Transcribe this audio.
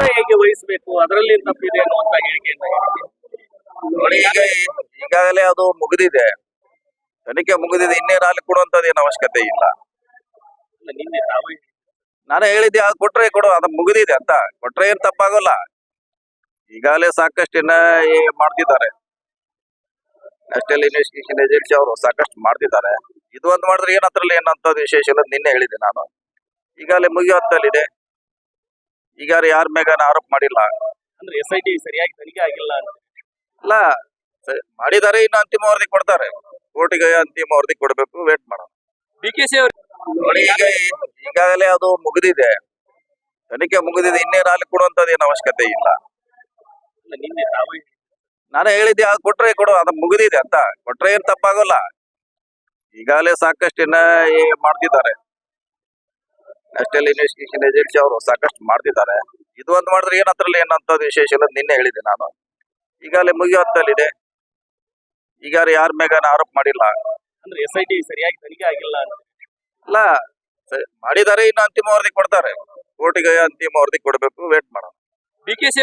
ಹೇಗೆ ವಹಿಸಬೇಕು? ಅದರಲ್ಲಿ ತಪ್ಪಿದೆ ಅನ್ನುವಂತ ಹೇಳಿಕೆಯನ್ನ ಹೇಳಿದೆ. ನೋಡಿ ಈಗ ಈಗಾಗಲೇ ಅದು ಮುಗಿದಿದೆ. ತನಿಖೆ ಮುಗಿದಿದೆ ಇನ್ನೇನು ಅಲ್ಲಿ ಕೊಡುವಂತದ್ದು ಏನು ಅವಶ್ಯಕತೆ ಇಲ್ಲ. ನಾನು ಹೇಳಿದ್ದೆ ಅದು ಕೊಟ್ರೆ ಕೊಡು ಅದು ಮುಗಿದಿದೆ ಅಂತ. ಕೊಟ್ರೆ ಏನ್ ತಪ್ಪಾಗೋಲ್ಲ. ಈಗಾಗಲೇ ಸಾಕಷ್ಟು ಮಾಡ್ತಿದ್ದಾರೆ. ನ್ಯಾಷನಲ್ ಇನ್ವೆಸ್ಟಿಗೇಷನ್ ಏಜೆನ್ಸಿ ಅವರು ಸಾಕಷ್ಟು ಮಾಡ್ತಿದ್ದಾರೆ. ಇದು ಒಂದು ಮಾಡಿದ್ರೆ ಏನ್ ಅದ್ರಲ್ಲಿ ಏನಂತದ್ದು ವಿಶೇಷ ಇಲ್ಲ ನಿನ್ನೆ ಹೇಳಿದೆ ನಾನು. ಈಗಾಗಲೇ ಮುಗಿಯುವಂತಲ್ಲಿದೆ ಈಗ ಯಾರ ಮ್ಯಾಗ ಆರೋಪ ಮಾಡಿಲ್ಲ? ಅಂದ್ರೆ ಎಸ್ ಐ ಟಿ ಸರಿಯಾಗಿ ತನಿಖೆ ಆಗಿಲ್ಲ ಅಂತ. ಅಲ್ಲ ಮಾಡಿದಾರೆ ಮಾಡಿದ್ದಾರೆ ಇನ್ನು ಅಂತಿಮ ವರದಿ ಕೊಡ್ತಾರೆ. ಕೋರ್ಟಿಗೆ ಅಂತಿಮ ವರದಿ ಕೊಡಬೇಕು ವೇಟ್ ಮಾಡೋಣ. ಡಿ ಕೆ ಸಿ ನೋಡಿ ಈಗ ಈಗಾಗಲೇ ಅದು ಮುಗಿದಿದೆ. ತನಿಖೆ ಮುಗಿದಿದೆ ಇನ್ನೇನು ಅಲ್ಲಿ ಕೊಡುವಂತದ್ದು ಏನು ಅವಶ್ಯಕತೆ ಇಲ್ಲ. ನಿನ್ನೆ ತಾವೇ ನಾನು ಹೇಳಿದ್ದೆ ಅದು ಕೊಟ್ರೆ ಕೊಡು ಅದು ಮುಗಿದಿದೆ ಅಂತ. ಕೊಟ್ರೆ ಏನ್ ತಪ್ಪಾಗೋಲ್ಲ. ಈಗಾಗಲೇ ಸಾಕಷ್ಟು ಇನ್ನ ಮಾಡ್ತಿದ್ದಾರೆ. ನ್ಯಾಷನಲ್ ಇನ್ವೆಸ್ಟಿಗೇಷನ್ ಏಜೆನ್ಸಿ ಅವರು ಸಾಕಷ್ಟು ಮಾಡ್ತಿದ್ದಾರೆ. ಇದು ಒಂದು ಮಾಡಿದ್ರೆ ಏನ್ ಅದ್ರಲ್ಲಿ ಏನಂತ ವಿಶೇಷ ಇಲ್ಲ ನಿನ್ನೆ ಹೇಳಿದೆ ನಾನು. ಈಗಾಗಲೇ ಇದೆ ಈಗ ಯಾರ ಮೇಗ ಆರೋಪ ಮಾಡಿಲ್ಲ. ಅಂದ್ರೆ ಎಸ್ ಐ ಟಿ ಸರಿಯಾಗಿ ತನಿಖೆ ಆಗಿಲ್ಲ ಅಂತ. ಅಲ್ಲ ಸ- ಮಾಡಿದ್ದಾರೆ ಇನ್ನು ಅಂತಿಮ ವರದಿ ಕೊಡ್ತಾರೆ. ಕೋರ್ಟಿಗೆ ಅಂತಿಮ ವರದಿ ಕೊಡಬೇಕು ವೇಟ್ ಮಾಡೋಣ. D K C